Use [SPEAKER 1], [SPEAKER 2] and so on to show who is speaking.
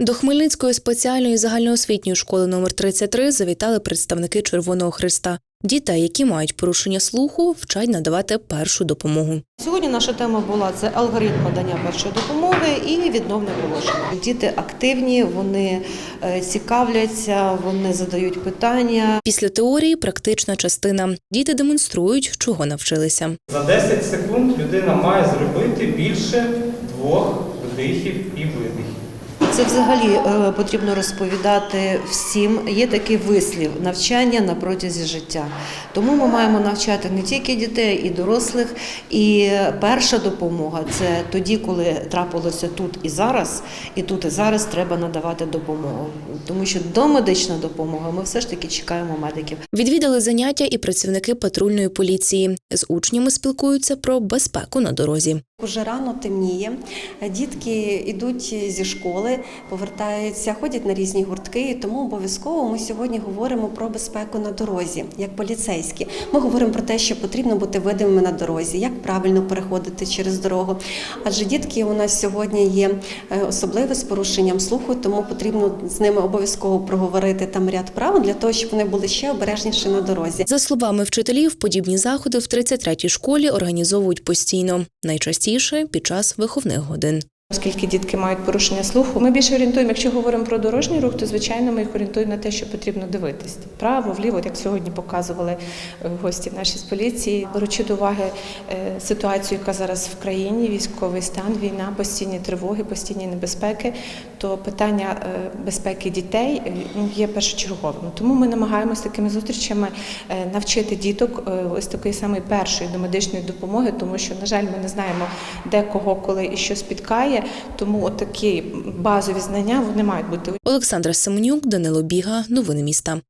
[SPEAKER 1] До Хмельницької спеціальної загальноосвітньої школи номер 33 завітали представники Червоного Христа. Дітей, які мають порушення слуху, вчать надавати першу допомогу.
[SPEAKER 2] Сьогодні наша тема була це алгоритм надання першої допомоги і відновне положення. Діти активні, вони е, цікавляться, вони задають питання.
[SPEAKER 1] Після теорії практична частина. Діти демонструють, чого навчилися.
[SPEAKER 3] За 10 секунд людина має зробити більше двох вдихів і видихів.
[SPEAKER 2] Це взагалі е, потрібно розповідати всім. Є такий вислів навчання на протязі життя. Тому ми маємо навчати не тільки дітей, і дорослих. І перша допомога це тоді, коли трапилося тут і зараз, і тут і зараз треба надавати допомогу. Тому що домедична допомога ми все ж таки чекаємо медиків.
[SPEAKER 1] Відвідали заняття і працівники патрульної поліції. З учнями спілкуються про безпеку на дорозі.
[SPEAKER 4] Уже рано темніє. Дітки йдуть зі школи, повертаються, ходять на різні гуртки. Тому обов'язково ми сьогодні говоримо про безпеку на дорозі, як поліцейські. Ми говоримо про те, що потрібно бути видимими на дорозі, як правильно переходити через дорогу. Адже дітки у нас сьогодні є е, особливі з порушенням слуху, тому потрібно з ними обов'язково проговорити там ряд правил для того, щоб вони були ще обережніші на дорозі.
[SPEAKER 1] За словами вчителів, подібні заходи в 33-й школі організовують постійно, найчастіше під час виховних годин.
[SPEAKER 5] Оскільки дітки мають порушення слуху, ми більше орієнтуємо, якщо говоримо про дорожній рух, то звичайно ми їх орієнтуємо на те, що потрібно дивитись вправо, вліво, як сьогодні показували е, гості наші з поліції, беручи до уваги е, ситуацію, яка зараз в країні, військовий стан, війна, постійні тривоги, постійні небезпеки, то питання е, безпеки дітей ну, є першочерговим. Тому ми намагаємося такими зустрічами навчити діток ось такої самої першої домедичної допомоги, тому що, на жаль, ми не знаємо, де кого, коли і що спіткає. Тому отакі такі базові знання вони мають бути
[SPEAKER 1] Олександра Семенюк, Данило Біга. Новини міста.